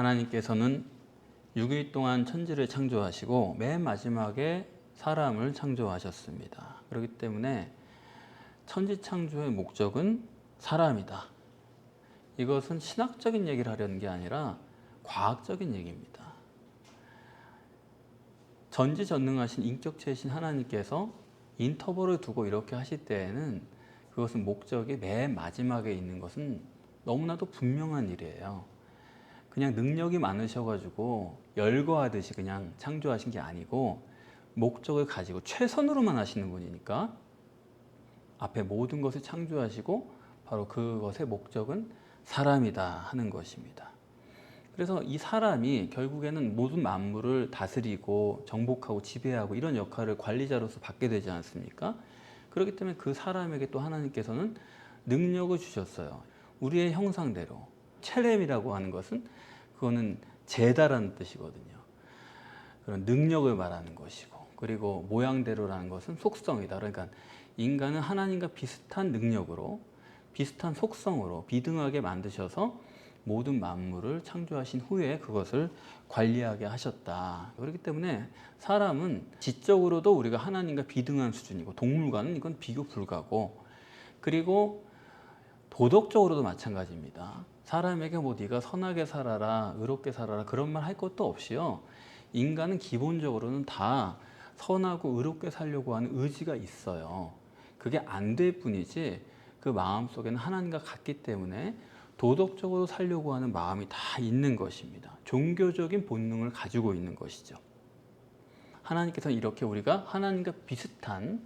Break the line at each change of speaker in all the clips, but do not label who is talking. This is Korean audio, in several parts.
하나님께서는 6일 동안 천지를 창조하시고 맨 마지막에 사람을 창조하셨습니다. 그렇기 때문에 천지 창조의 목적은 사람이다. 이것은 신학적인 얘기를 하려는 게 아니라 과학적인 얘기입니다. 전지전능하신 인격체이신 하나님께서 인터벌을 두고 이렇게 하실 때에는 그것은 목적이 맨 마지막에 있는 것은 너무나도 분명한 일이에요. 그냥 능력이 많으셔가지고 열거하듯이 그냥 창조하신 게 아니고 목적을 가지고 최선으로만 하시는 분이니까 앞에 모든 것을 창조하시고 바로 그것의 목적은 사람이다 하는 것입니다. 그래서 이 사람이 결국에는 모든 만물을 다스리고 정복하고 지배하고 이런 역할을 관리자로서 받게 되지 않습니까? 그렇기 때문에 그 사람에게 또 하나님께서는 능력을 주셨어요. 우리의 형상대로. 첼렘이라고 하는 것은 그거는 제다라는 뜻이거든요. 그런 능력을 말하는 것이고 그리고 모양대로라는 것은 속성이다. 그러니까 인간은 하나님과 비슷한 능력으로 비슷한 속성으로 비등하게 만드셔서 모든 만물을 창조하신 후에 그것을 관리하게 하셨다. 그렇기 때문에 사람은 지적으로도 우리가 하나님과 비등한 수준이고 동물과는 이건 비교 불가고 그리고 도덕적으로도 마찬가지입니다. 사람에게 뭐 네가 선하게 살아라, 의롭게 살아라 그런 말 할 것도 없이요. 인간은 기본적으로는 다 선하고 의롭게 살려고 하는 의지가 있어요. 그게 안 될 뿐이지 그 마음 속에는 하나님과 같기 때문에 도덕적으로 살려고 하는 마음이 다 있는 것입니다. 종교적인 본능을 가지고 있는 것이죠. 하나님께서 이렇게 우리가 하나님과 비슷한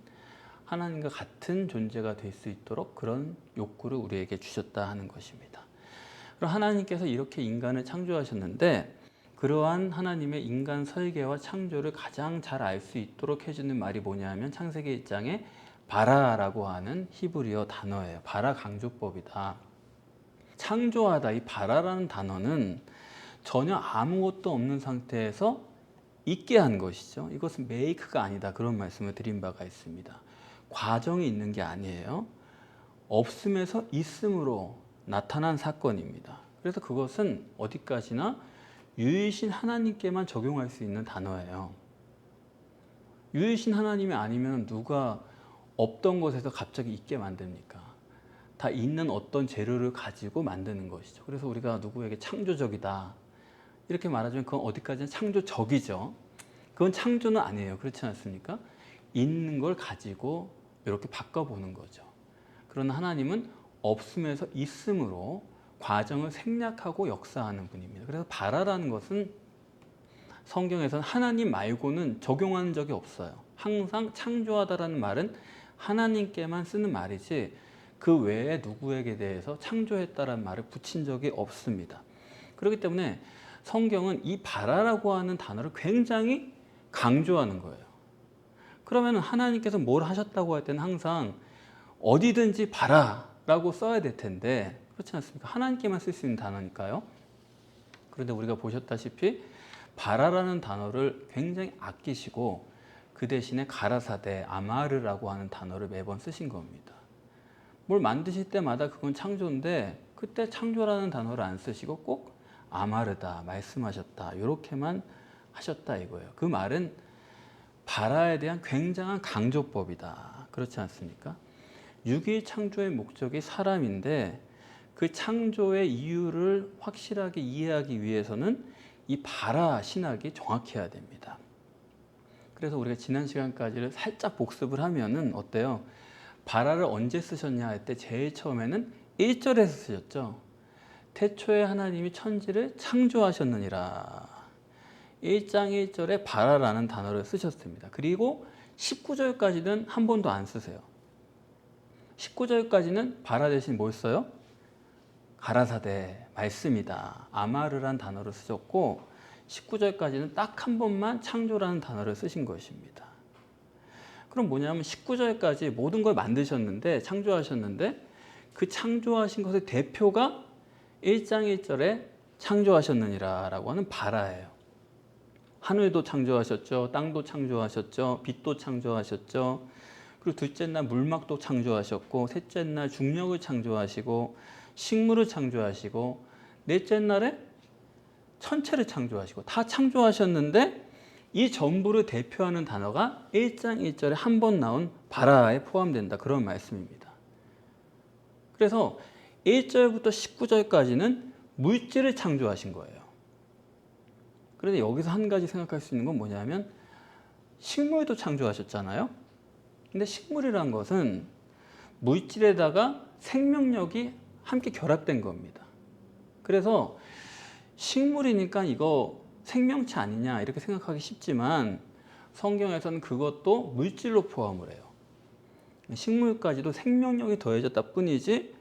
하나님과 같은 존재가 될 수 있도록 그런 욕구를 우리에게 주셨다 하는 것입니다. 하나님께서 이렇게 인간을 창조하셨는데 그러한 하나님의 인간 설계와 창조를 가장 잘 알 수 있도록 해주는 말이 뭐냐면 창세기 1장에 바라라고 하는 히브리어 단어예요. 바라 강조법이다. 창조하다 이 바라라는 단어는 전혀 아무것도 없는 상태에서 있게 한 것이죠. 이것은 메이크가 아니다 그런 말씀을 드린 바가 있습니다. 과정이 있는 게 아니에요. 없음에서 있음으로 나타난 사건입니다. 그래서 그것은 어디까지나 유일신 하나님께만 적용할 수 있는 단어예요. 유일신 하나님이 아니면 누가 없던 곳에서 갑자기 있게 만듭니까? 다 있는 어떤 재료를 가지고 만드는 것이죠. 그래서 우리가 누구에게 창조적이다. 이렇게 말하자면 그건 어디까지나 창조적이죠. 그건 창조는 아니에요. 그렇지 않습니까? 있는 걸 가지고 이렇게 바꿔보는 거죠. 그러나 하나님은 없음에서 있음으로 과정을 생략하고 역사하는 분입니다. 그래서 바라라는 것은 성경에서는 하나님 말고는 적용하는 적이 없어요. 항상 창조하다라는 말은 하나님께만 쓰는 말이지 그 외에 누구에게 대해서 창조했다라는 말을 붙인 적이 없습니다. 그렇기 때문에 성경은 이 바라라고 하는 단어를 굉장히 강조하는 거예요. 그러면 하나님께서 뭘 하셨다고 할 때는 항상 어디든지 바라 라고 써야 될 텐데 그렇지 않습니까? 하나님께만 쓸 수 있는 단어니까요. 그런데 우리가 보셨다시피 바라라는 단어를 굉장히 아끼시고 그 대신에 가라사대, 아마르라고 하는 단어를 매번 쓰신 겁니다. 뭘 만드실 때마다 그건 창조인데 그때 창조라는 단어를 안 쓰시고 꼭 아마르다 말씀하셨다 이렇게만 하셨다 이거예요. 그 말은 바라에 대한 굉장한 강조법이다. 그렇지 않습니까? 유기 창조의 목적이 사람인데 그 창조의 이유를 확실하게 이해하기 위해서는 이 바라 신학이 정확해야 됩니다. 그래서 우리가 지난 시간까지를 살짝 복습을 하면은 어때요? 바라를 언제 쓰셨냐 할 때 제일 처음에는 1절에서 쓰셨죠. 태초에 하나님이 천지를 창조하셨느니라. 1장 1절에 바라라는 단어를 쓰셨습니다. 그리고 19절까지는 한 번도 안 쓰세요. 19절까지는 바라 대신 뭘 써요? 가라사대 말씀이다. 아마르란 단어를 쓰셨고 19절까지는 딱 한 번만 창조라는 단어를 쓰신 것입니다. 그럼 뭐냐면 19절까지 모든 걸 만드셨는데 창조하셨는데 그 창조하신 것의 대표가 1장 1절에 창조하셨느니라라고 하는 바라예요. 하늘도 창조하셨죠. 땅도 창조하셨죠. 빛도 창조하셨죠. 그리고 둘째 날 물막도 창조하셨고 셋째 날 중력을 창조하시고 식물을 창조하시고 넷째 날에 천체를 창조하시고 다 창조하셨는데 이 전부를 대표하는 단어가 1장 1절에 한 번 나온 바라에 포함된다. 그런 말씀입니다. 그래서 1절부터 19절까지는 물질을 창조하신 거예요. 그런데 여기서 한 가지 생각할 수 있는 건 뭐냐면 식물도 창조하셨잖아요. 근데 식물이란 것은 물질에다가 생명력이 함께 결합된 겁니다. 그래서 식물이니까 이거 생명체 아니냐 이렇게 생각하기 쉽지만 성경에서는 그것도 물질로 포함을 해요. 식물까지도 생명력이 더해졌다 뿐이지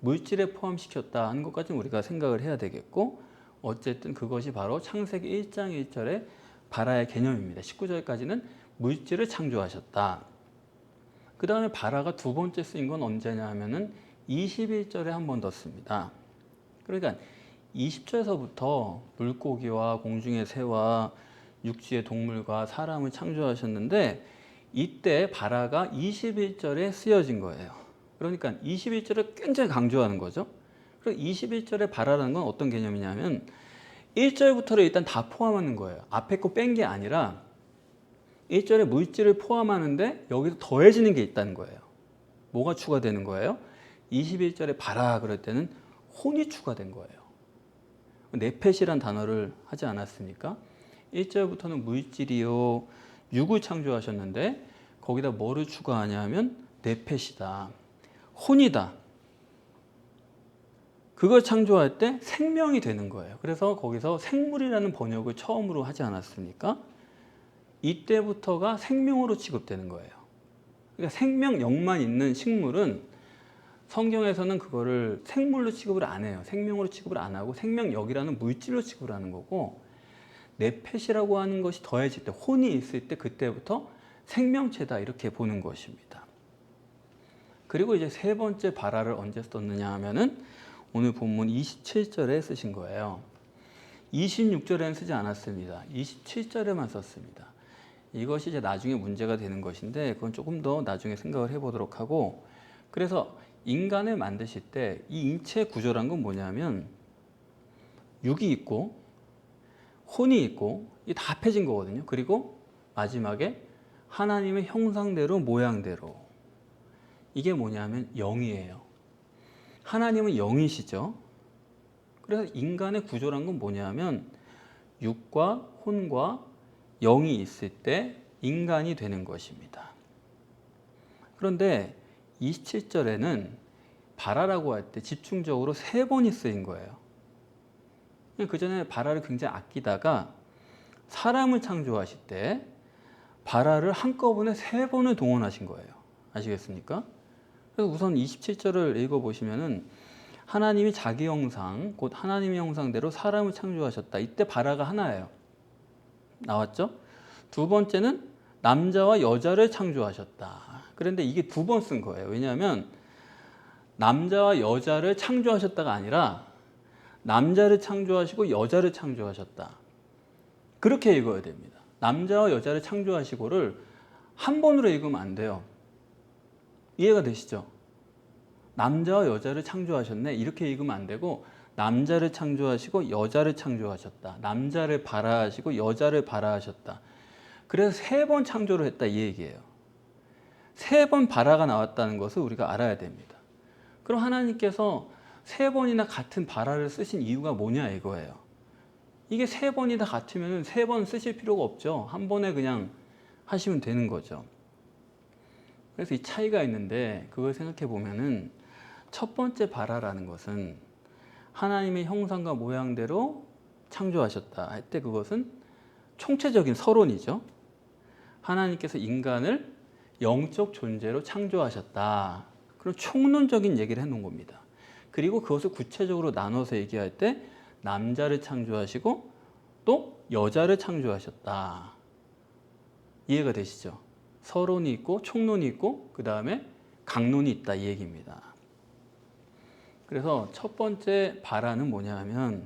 물질에 포함시켰다 하는 것까지는 우리가 생각을 해야 되겠고 어쨌든 그것이 바로 창세기 1장 1절의 바라의 개념입니다. 19절까지는 물질을 창조하셨다. 그 다음에 바라가 두 번째 쓰인 건 언제냐 하면은 21절에 한 번 더 씁니다. 그러니까 20절에서부터 물고기와 공중의 새와 육지의 동물과 사람을 창조하셨는데 이때 바라가 21절에 쓰여진 거예요. 그러니까 21절을 굉장히 강조하는 거죠. 그리고 21절에 바라라는 건 어떤 개념이냐면 1절부터를 일단 다 포함하는 거예요. 앞에 거 뺀 게 아니라 1절에 물질을 포함하는데 여기서 더해지는 게 있다는 거예요. 뭐가 추가되는 거예요? 21절에 바라 그럴 때는 혼이 추가된 거예요. 네펫이란 단어를 하지 않았습니까? 1절부터는 물질이요 육을 창조하셨는데 거기다 뭐를 추가하냐면 네펫이다. 혼이다. 그걸 창조할 때 생명이 되는 거예요. 그래서 거기서 생물이라는 번역을 처음으로 하지 않았습니까? 이때부터가 생명으로 취급되는 거예요. 그러니까 생명력만 있는 식물은 성경에서는 그거를 생물로 취급을 안 해요. 생명으로 취급을 안 하고 생명력이라는 물질로 취급을 하는 거고 네펫이라고 하는 것이 더해질 때 혼이 있을 때 그때부터 생명체다 이렇게 보는 것입니다. 그리고 이제 세 번째 바라를 언제 썼느냐 하면은 오늘 본문 27절에 쓰신 거예요. 26절에는 쓰지 않았습니다. 27절에만 썼습니다. 이것이 이제 나중에 문제가 되는 것인데 그건 조금 더 나중에 생각을 해보도록 하고 그래서 인간을 만드실 때 이 인체 구조란 건 뭐냐면 육이 있고 혼이 있고 이 다 합해진 거거든요. 그리고 마지막에 하나님의 형상대로 모양대로 이게 뭐냐면 영이에요. 하나님은 영이시죠. 그래서 인간의 구조란 건 뭐냐면 육과 혼과 영이 있을 때 인간이 되는 것입니다. 그런데 27절에는 바라라고 할 때 집중적으로 세 번이 쓰인 거예요. 그 전에 바라를 굉장히 아끼다가 사람을 창조하실 때 바라를 한꺼번에 세 번을 동원하신 거예요. 아시겠습니까? 그래서 우선 27절을 읽어보시면은 하나님이 자기 형상, 곧 하나님의 형상대로 사람을 창조하셨다. 이때 바라가 하나예요. 나왔죠? 두 번째는 남자와 여자를 창조하셨다. 그런데 이게 두 번 쓴 거예요. 왜냐하면 남자와 여자를 창조하셨다가 아니라 남자를 창조하시고 여자를 창조하셨다. 그렇게 읽어야 됩니다. 남자와 여자를 창조하시고를 한 번으로 읽으면 안 돼요. 이해가 되시죠? 남자와 여자를 창조하셨네. 이렇게 읽으면 안 되고 남자를 창조하시고 여자를 창조하셨다. 남자를 발아하시고 여자를 발아하셨다. 그래서 세 번 창조를 했다 이 얘기예요. 세번 발아가 나왔다는 것을 우리가 알아야 됩니다. 그럼 하나님께서 세 번이나 같은 발아를 쓰신 이유가 뭐냐 이거예요. 이게 세 번이나 같으면 세 번 쓰실 필요가 없죠. 한 번에 그냥 하시면 되는 거죠. 그래서 이 차이가 있는데 그걸 생각해 보면은 첫 번째 발아라는 것은 하나님의 형상과 모양대로 창조하셨다 할 때 그것은 총체적인 서론이죠. 하나님께서 인간을 영적 존재로 창조하셨다. 그런 총론적인 얘기를 해놓은 겁니다. 그리고 그것을 구체적으로 나눠서 얘기할 때 남자를 창조하시고 또 여자를 창조하셨다. 이해가 되시죠? 서론이 있고 총론이 있고 그 다음에 강론이 있다 이 얘기입니다. 그래서 첫 번째 바라는 뭐냐면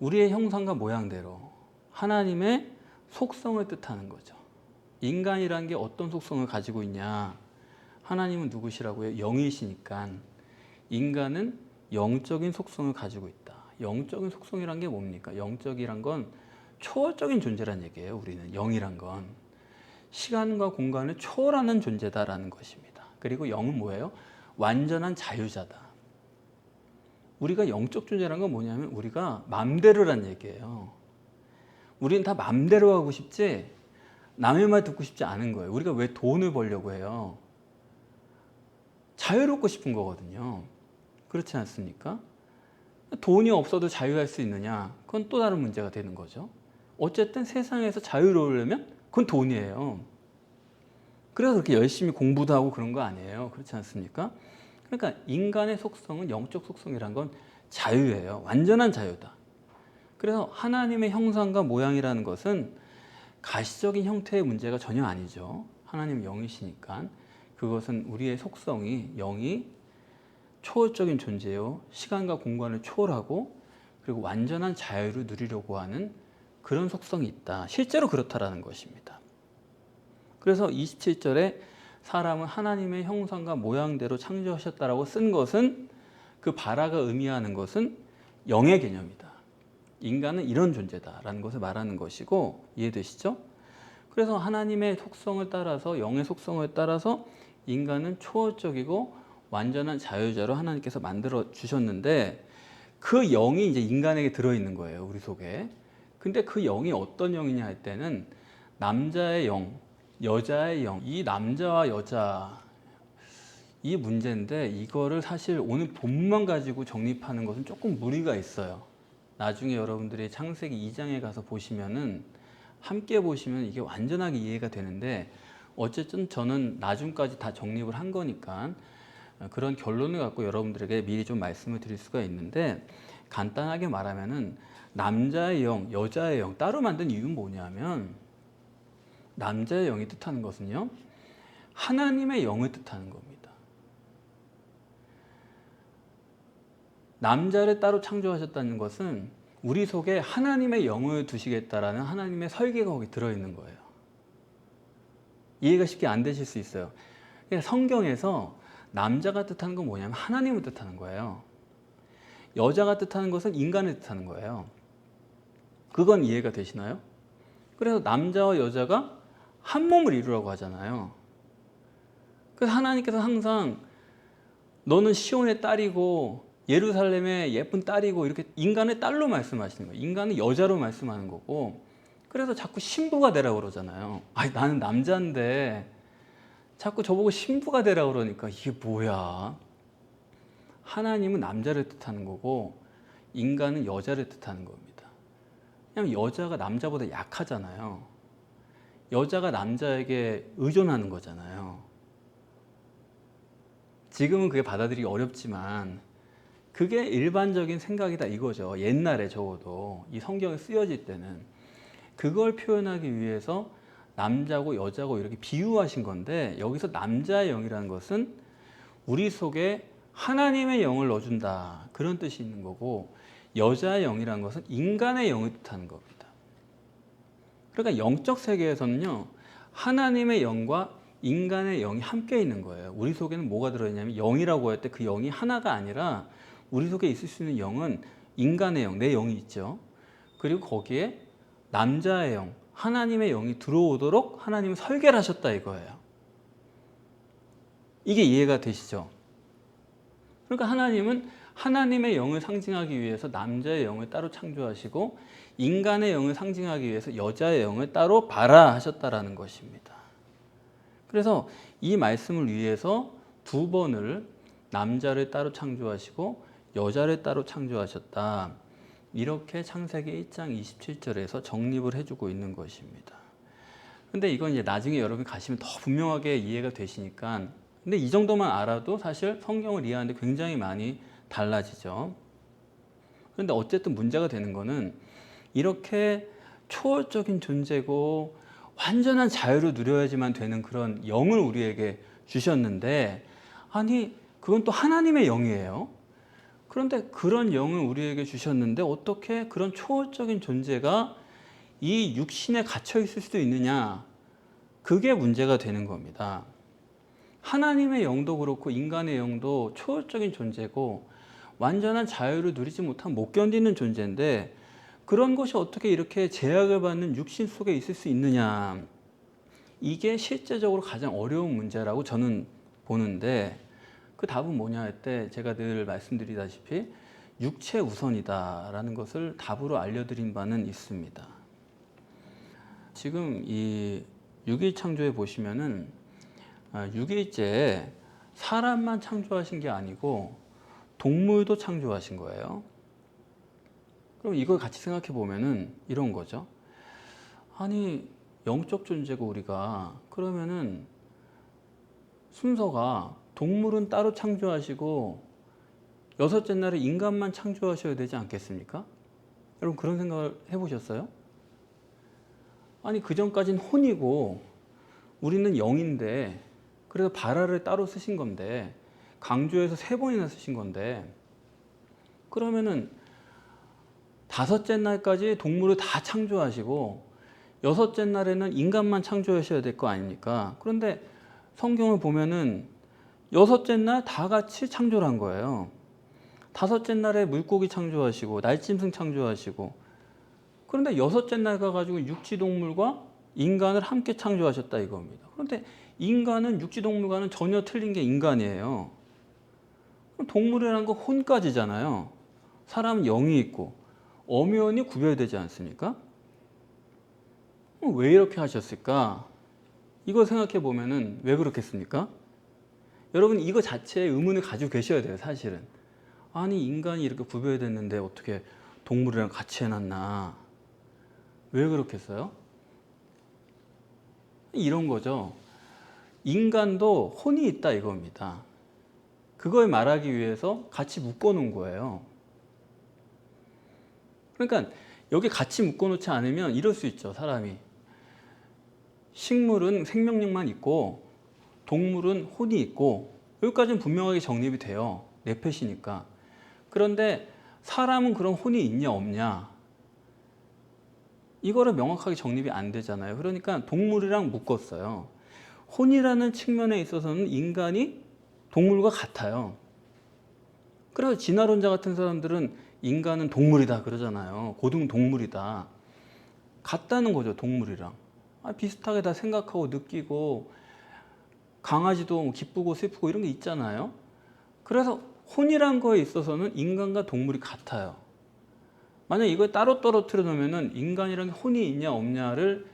우리의 형상과 모양대로 하나님의 속성을 뜻하는 거죠. 인간이란 게 어떤 속성을 가지고 있냐? 하나님은 누구시라고요? 영이시니까 인간은 영적인 속성을 가지고 있다. 영적인 속성이란 게 뭡니까? 영적이란 건 초월적인 존재란 얘기예요. 우리는 영이란 건 시간과 공간을 초월하는 존재다라는 것입니다. 그리고 영은 뭐예요? 완전한 자유자다. 우리가 영적 존재란 건 뭐냐면 우리가 맘대로란 얘기예요. 우리는 다 맘대로 하고 싶지 남의 말 듣고 싶지 않은 거예요. 우리가 왜 돈을 벌려고 해요? 자유롭고 싶은 거거든요. 그렇지 않습니까? 돈이 없어도 자유할 수 있느냐? 그건 또 다른 문제가 되는 거죠. 어쨌든 세상에서 자유로우려면 그건 돈이에요. 그래서 그렇게 열심히 공부도 하고 그런 거 아니에요. 그렇지 않습니까? 그러니까 인간의 속성은 영적 속성이란 건 자유예요. 완전한 자유다. 그래서 하나님의 형상과 모양이라는 것은 가시적인 형태의 문제가 전혀 아니죠. 하나님 영이시니까 그것은 우리의 속성이 영이 초월적인 존재요. 시간과 공간을 초월하고 그리고 완전한 자유를 누리려고 하는 그런 속성이 있다. 실제로 그렇다라는 것입니다. 그래서 27절에 사람은 하나님의 형상과 모양대로 창조하셨다라고 쓴 것은 그 바라가 의미하는 것은 영의 개념이다. 인간은 이런 존재다라는 것을 말하는 것이고 이해되시죠? 그래서 하나님의 속성을 따라서 영의 속성을 따라서 인간은 초월적이고 완전한 자유자로 하나님께서 만들어 주셨는데 그 영이 이제 인간에게 들어 있는 거예요, 우리 속에. 근데 그 영이 어떤 영이냐 할 때는 남자의 영, 여자의 영, 이 남자와 여자 이 문제인데 이거를 사실 오늘 본만 가지고 정립하는 것은 조금 무리가 있어요. 나중에 여러분들이 창세기 2장에 가서 보시면은 함께 보시면 이게 완전하게 이해가 되는데 어쨌든 저는 나중까지 다 정립을 한 거니까 그런 결론을 갖고 여러분들에게 미리 좀 말씀을 드릴 수가 있는데 간단하게 말하면은 남자의 영, 여자의 영 따로 만든 이유는 뭐냐면 남자의 영이 뜻하는 것은요 하나님의 영을 뜻하는 겁니다. 남자를 따로 창조하셨다는 것은 우리 속에 하나님의 영을 두시겠다라는 하나님의 설계가 거기 들어있는 거예요. 이해가 쉽게 안 되실 수 있어요. 그러니까 성경에서 남자가 뜻하는 건 뭐냐면 하나님을 뜻하는 거예요. 여자가 뜻하는 것은 인간을 뜻하는 거예요. 그건 이해가 되시나요? 그래서 남자와 여자가 한 몸을 이루라고 하잖아요. 그래서 하나님께서 항상 너는 시온의 딸이고 예루살렘의 예쁜 딸이고 이렇게 인간의 딸로 말씀하시는 거예요. 인간은 여자로 말씀하는 거고 그래서 자꾸 신부가 되라고 그러잖아요. 아니 나는 남자인데 자꾸 저보고 신부가 되라고 그러니까 이게 뭐야? 하나님은 남자를 뜻하는 거고 인간은 여자를 뜻하는 겁니다. 왜냐하면 여자가 남자보다 약하잖아요. 여자가 남자에게 의존하는 거잖아요. 지금은 그게 받아들이기 어렵지만 그게 일반적인 생각이다 이거죠. 옛날에 적어도 이 성경에 쓰여질 때는 그걸 표현하기 위해서 남자고 여자고 이렇게 비유하신 건데 여기서 남자의 영이라는 것은 우리 속에 하나님의 영을 넣어준다 그런 뜻이 있는 거고 여자의 영이라는 것은 인간의 영을 뜻하는 겁니다. 그러니까 영적 세계에서는요 하나님의 영과 인간의 영이 함께 있는 거예요. 우리 속에는 뭐가 들어있냐면 영이라고 할 때 그 영이 하나가 아니라 우리 속에 있을 수 있는 영은 인간의 영, 내 영이 있죠. 그리고 거기에 남자의 영, 하나님의 영이 들어오도록 하나님은 설계를 하셨다 이거예요. 이게 이해가 되시죠? 그러니까 하나님은 하나님의 영을 상징하기 위해서 남자의 영을 따로 창조하시고 인간의 영을 상징하기 위해서 여자의 영을 따로 발화하셨다라는 것입니다. 그래서 이 말씀을 위해서 두 번을 남자를 따로 창조하시고 여자를 따로 창조하셨다. 이렇게 창세기 1장 27절에서 정립을 해주고 있는 것입니다. 근데 이건 이제 나중에 여러분 가시면 더 분명하게 이해가 되시니까 근데 이 정도만 알아도 사실 성경을 이해하는데 굉장히 많이 달라지죠. 그런데 어쨌든 문제가 되는 거는 이렇게 초월적인 존재고 완전한 자유를 누려야지만 되는 그런 영을 우리에게 주셨는데 아니 그건 또 하나님의 영이에요. 그런데 그런 영을 우리에게 주셨는데 어떻게 그런 초월적인 존재가 이 육신에 갇혀 있을 수도 있느냐? 그게 문제가 되는 겁니다. 하나님의 영도 그렇고 인간의 영도 초월적인 존재고 완전한 자유를 누리지 못한 못 견디는 존재인데 그런 것이 어떻게 이렇게 제약을 받는 육신 속에 있을 수 있느냐. 이게 실제적으로 가장 어려운 문제라고 저는 보는데 그 답은 뭐냐 할 때 제가 늘 말씀드리다시피 육체 우선이다라는 것을 답으로 알려드린 바는 있습니다. 지금 이 6일 창조에 보시면은 6일째 사람만 창조하신 게 아니고 동물도 창조하신 거예요. 그럼 이걸 같이 생각해 보면은 이런 거죠. 아니 영적 존재고 우리가 그러면은 순서가 동물은 따로 창조하시고 여섯째 날에 인간만 창조하셔야 되지 않겠습니까? 여러분 그런 생각을 해보셨어요? 아니 그 전까지는 혼이고 우리는 영인데 그래서 발화를 따로 쓰신 건데 강조해서 세 번이나 쓰신 건데 그러면은 다섯째 날까지 동물을 다 창조하시고 여섯째 날에는 인간만 창조하셔야 될 거 아닙니까? 그런데 성경을 보면은 여섯째 날 다 같이 창조를 한 거예요. 다섯째 날에 물고기 창조하시고 날짐승 창조하시고 그런데 여섯째 날 가가지고 육지 동물과 인간을 함께 창조하셨다 이겁니다. 그런데 인간은 육지 동물과는 전혀 틀린 게 인간이에요. 동물이라는 건 혼까지잖아요. 사람은 영이 있고 엄연히 구별되지 않습니까? 그럼 왜 이렇게 하셨을까? 이거 생각해 보면은 왜 그렇겠습니까? 여러분 이거 자체에 의문을 가지고 계셔야 돼요, 사실은. 아니 인간이 이렇게 구별됐는데 어떻게 동물이랑 같이 해놨나? 왜 그렇겠어요? 이런 거죠. 인간도 혼이 있다 이겁니다. 그걸 말하기 위해서 같이 묶어놓은 거예요. 그러니까 여기 같이 묶어놓지 않으면 이럴 수 있죠, 사람이. 식물은 생명력만 있고 동물은 혼이 있고 여기까지는 분명하게 정립이 돼요. 내펫이니까. 그런데 사람은 그런 혼이 있냐 없냐 이거를 명확하게 정립이 안 되잖아요. 그러니까 동물이랑 묶었어요. 혼이라는 측면에 있어서는 인간이 동물과 같아요. 그래서 진화론자 같은 사람들은 인간은 동물이다 그러잖아요. 고등 동물이다. 같다는 거죠, 동물이랑. 아, 비슷하게 다 생각하고 느끼고 강아지도 뭐 기쁘고 슬프고 이런 게 있잖아요. 그래서 혼이란 거에 있어서는 인간과 동물이 같아요. 만약 이걸 따로 떨어뜨려 놓으면은 인간이랑 혼이 있냐 없냐를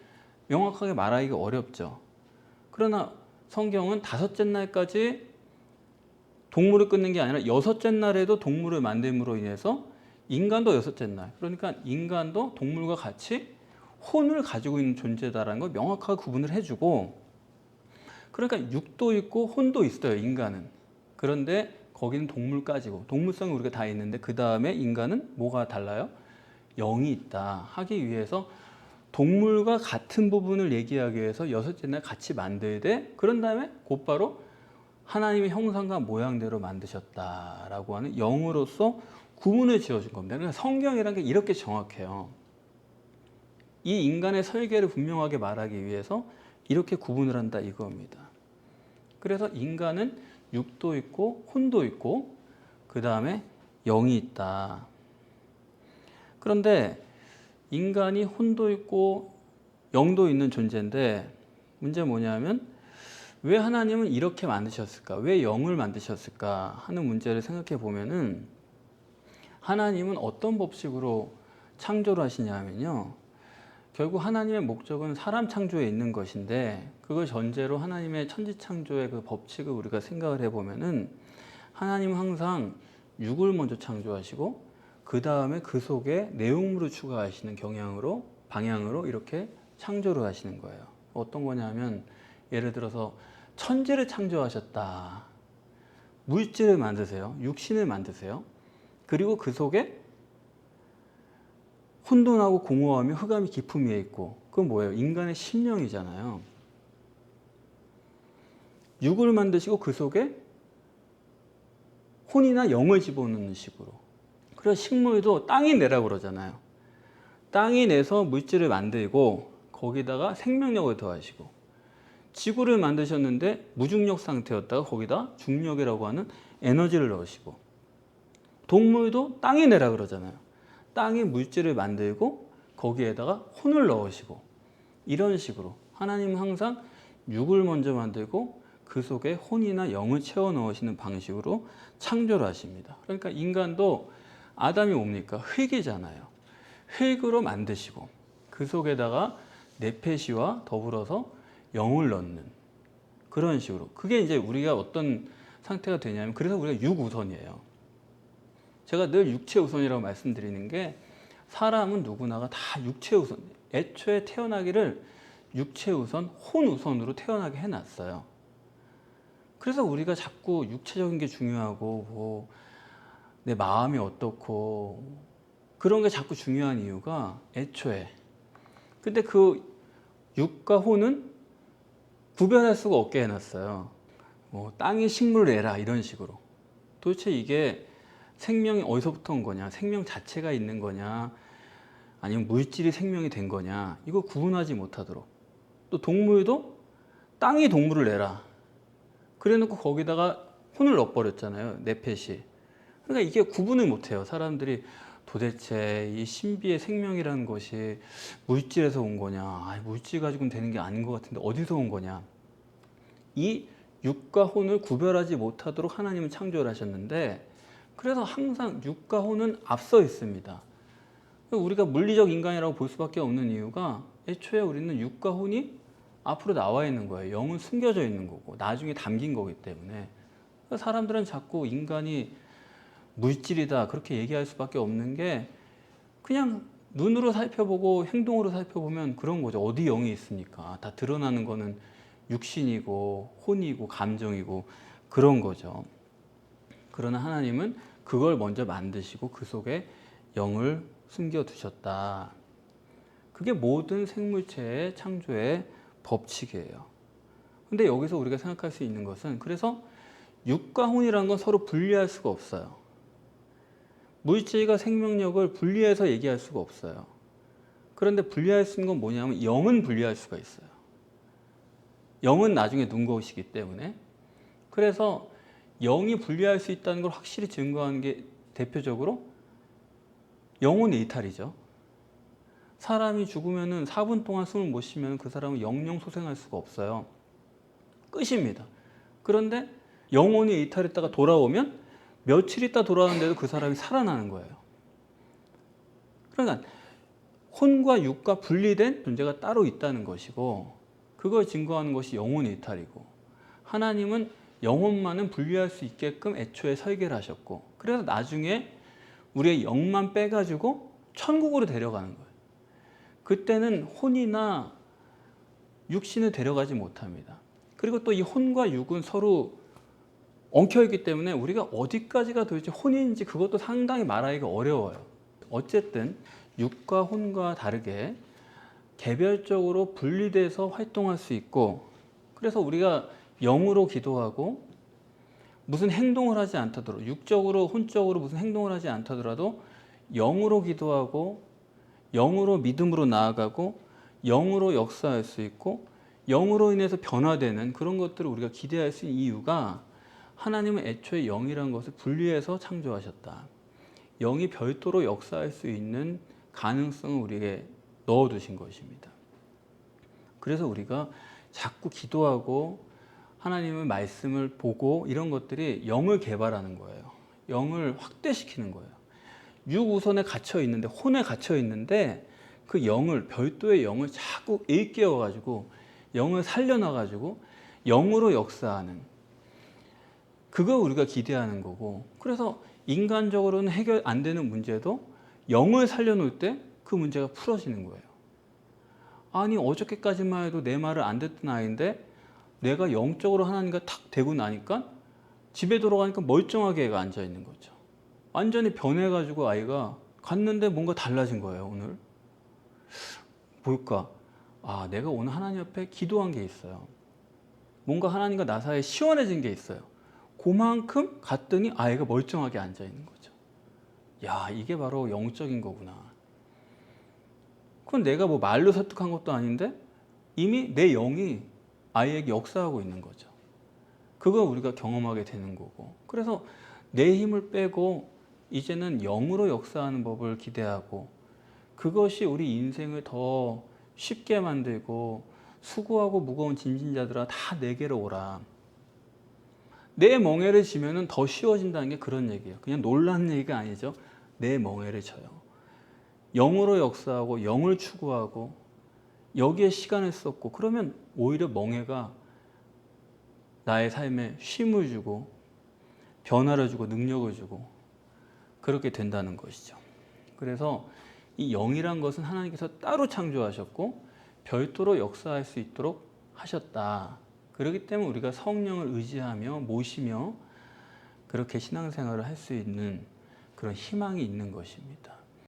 명확하게 말하기가 어렵죠. 그러나 성경은 다섯째 날까지 동물을 끊는 게 아니라 여섯째 날에도 동물을 만듦으로 인해서 인간도 여섯째 날. 그러니까 인간도 동물과 같이 혼을 가지고 있는 존재다라는 걸 명확하게 구분을 해주고 그러니까 육도 있고 혼도 있어요 인간은. 그런데 거기는 동물까지고 동물성이 우리가 다 있는데 그 다음에 인간은 뭐가 달라요? 영이 있다. 하기 위해서 동물과 같은 부분을 얘기하기 위해서 여섯째 날 같이 만들되 그런 다음에 곧바로 하나님의 형상과 모양대로 만드셨다라고 하는 영으로서 구분을 지어준 겁니다. 그러니까 성경이라는 게 이렇게 정확해요. 이 인간의 설계를 분명하게 말하기 위해서 이렇게 구분을 한다 이겁니다. 그래서 인간은 육도 있고 혼도 있고 그 다음에 영이 있다. 그런데 인간이 혼도 있고 영도 있는 존재인데 문제 뭐냐면 왜 하나님은 이렇게 만드셨을까? 왜 영을 만드셨을까? 하는 문제를 생각해 보면은 하나님은 어떤 법칙으로 창조를 하시냐면요. 결국 하나님의 목적은 사람 창조에 있는 것인데 그걸 전제로 하나님의 천지 창조의 그 법칙을 우리가 생각을 해 보면은 하나님은 항상 육을 먼저 창조하시고 그 다음에 그 속에 내용물을 추가하시는 경향으로 방향으로 이렇게 창조를 하시는 거예요. 어떤 거냐면 예를 들어서 천지를 창조하셨다. 물질을 만드세요. 육신을 만드세요. 그리고 그 속에 혼돈하고 공허하며 흑암이 깊음 위에 있고 그건 뭐예요? 인간의 심령이잖아요. 육을 만드시고 그 속에 혼이나 영을 집어넣는 식으로. 그래서 식물도 땅이 내라고 그러잖아요. 땅이 내서 물질을 만들고 거기다가 생명력을 더하시고 지구를 만드셨는데 무중력 상태였다가 거기다 중력이라고 하는 에너지를 넣으시고 동물도 땅이 내라 그러잖아요. 땅이 물질을 만들고 거기에다가 혼을 넣으시고 이런 식으로 하나님은 항상 육을 먼저 만들고 그 속에 혼이나 영을 채워 넣으시는 방식으로 창조를 하십니다. 그러니까 인간도 아담이 뭡니까? 흙이잖아요. 흙으로 만드시고 그 속에다가 네페시와 더불어서 영을 넣는 그런 식으로 그게 이제 우리가 어떤 상태가 되냐면 그래서 우리가 육우선이에요. 제가 늘 육체 우선이라고 말씀드리는 게 사람은 누구나가 다 육체 우선. 애초에 태어나기를 육체 우선, 혼 우선으로 태어나게 해놨어요. 그래서 우리가 자꾸 육체적인 게 중요하고 뭐 내 마음이 어떻고 그런 게 자꾸 중요한 이유가 애초에 근데 그 육과 혼은 구별할 수가 없게 해놨어요. 뭐 땅에 식물을 내라 이런 식으로. 도대체 이게 생명이 어디서부터 온 거냐? 생명 자체가 있는 거냐? 아니면 물질이 생명이 된 거냐? 이거 구분하지 못하도록. 또 동물도 땅이 동물을 내라. 그래 놓고 거기다가 혼을 넣어버렸잖아요. 네펫이. 그러니까 이게 구분을 못해요. 사람들이 도대체 이 신비의 생명이라는 것이 물질에서 온 거냐? 아, 물질 가지고는 되는 게 아닌 것 같은데 어디서 온 거냐? 이 육과 혼을 구별하지 못하도록 하나님은 창조를 하셨는데 그래서 항상 육과 혼은 앞서 있습니다. 우리가 물리적 인간이라고 볼 수밖에 없는 이유가 애초에 우리는 육과 혼이 앞으로 나와 있는 거예요. 영은 숨겨져 있는 거고 나중에 담긴 거기 때문에 사람들은 자꾸 인간이 물질이다 그렇게 얘기할 수밖에 없는 게 그냥 눈으로 살펴보고 행동으로 살펴보면 그런 거죠. 어디 영이 있습니까? 다 드러나는 거는 육신이고 혼이고 감정이고 그런 거죠. 그러나 하나님은 그걸 먼저 만드시고 그 속에 영을 숨겨 두셨다. 그게 모든 생물체의 창조의 법칙이에요. 근데 여기서 우리가 생각할 수 있는 것은 그래서 육과 혼이라는 건 서로 분리할 수가 없어요. 물질과 생명력을 분리해서 얘기할 수가 없어요. 그런데 분리할 수 있는 건 뭐냐면 영은 분리할 수가 있어요. 영은 나중에 눈 것이기 때문에 그래서 영이 분리할 수 있다는 걸 확실히 증거하는 게 대표적으로 영혼의 이탈이죠. 사람이 죽으면은 4분 동안 숨을 못 쉬면 그 사람은 영영 소생할 수가 없어요. 끝입니다. 그런데 영혼이 이탈했다가 돌아오면 며칠 있다 돌아오는데도 그 사람이 살아나는 거예요. 그러니까 혼과 육과 분리된 존재가 따로 있다는 것이고 그걸 증거하는 것이 영혼의 이탈이고 하나님은 영혼만은 분리할 수 있게끔 애초에 설계를 하셨고 그래서 나중에 우리의 영만 빼가지고 천국으로 데려가는 거예요. 그때는 혼이나 육신을 데려가지 못합니다. 그리고 또 이 혼과 육은 서로 엉켜있기 때문에 우리가 어디까지가 도대체 혼인지 그것도 상당히 말하기가 어려워요. 어쨌든 육과 혼과 다르게 개별적으로 분리돼서 활동할 수 있고 그래서 우리가 영으로 기도하고 무슨 행동을 하지 않다더라도 육적으로 혼적으로 무슨 행동을 하지 않다더라도 영으로 기도하고 영으로 믿음으로 나아가고 영으로 역사할 수 있고 영으로 인해서 변화되는 그런 것들을 우리가 기대할 수 있는 이유가 하나님은 애초에 영이라는 것을 분리해서 창조하셨다. 영이 별도로 역사할 수 있는 가능성을 우리에게 넣어두신 것입니다. 그래서 우리가 자꾸 기도하고 하나님의 말씀을 보고 이런 것들이 영을 개발하는 거예요. 영을 확대시키는 거예요. 육우선에 갇혀 있는데 혼에 갇혀 있는데 그 영을 별도의 영을 자꾸 일깨워 가지고 영을 살려놔 가지고 영으로 역사하는 그거 우리가 기대하는 거고 그래서 인간적으로는 해결 안 되는 문제도 영을 살려놓을 때 그 문제가 풀어지는 거예요. 아니 어저께까지만 해도 내 말을 안 듣던 아이인데 내가 영적으로 하나님과 탁 대고 나니까 집에 돌아가니까 멀쩡하게 애가 앉아 있는 거죠. 완전히 변해가지고 아이가 갔는데 뭔가 달라진 거예요 오늘. 뭘까? 아 내가 오늘 하나님 앞에 기도한 게 있어요. 뭔가 하나님과 나 사이에 시원해진 게 있어요. 그만큼 갔더니 아이가 멀쩡하게 앉아 있는 거죠. 야, 이게 바로 영적인 거구나. 그건 내가 뭐 말로 설득한 것도 아닌데 이미 내 영이 아이에게 역사하고 있는 거죠. 그거 우리가 경험하게 되는 거고. 그래서 내 힘을 빼고 이제는 영으로 역사하는 법을 기대하고 그것이 우리 인생을 더 쉽게 만들고 수고하고 무거운 짐진자들아 다 내게로 오라. 내 멍에를 지면은 더 쉬워진다는 게 그런 얘기예요. 그냥 놀라는 얘기가 아니죠. 내 멍에를 져요. 영으로 역사하고 영을 추구하고 여기에 시간을 썼고 그러면 오히려 멍해가 나의 삶에 쉼을 주고 변화를 주고 능력을 주고 그렇게 된다는 것이죠. 그래서 이 영이란 것은 하나님께서 따로 창조하셨고 별도로 역사할 수 있도록 하셨다. 그렇기 때문에 우리가 성령을 의지하며 모시며 그렇게 신앙생활을 할 수 있는 그런 희망이 있는 것입니다.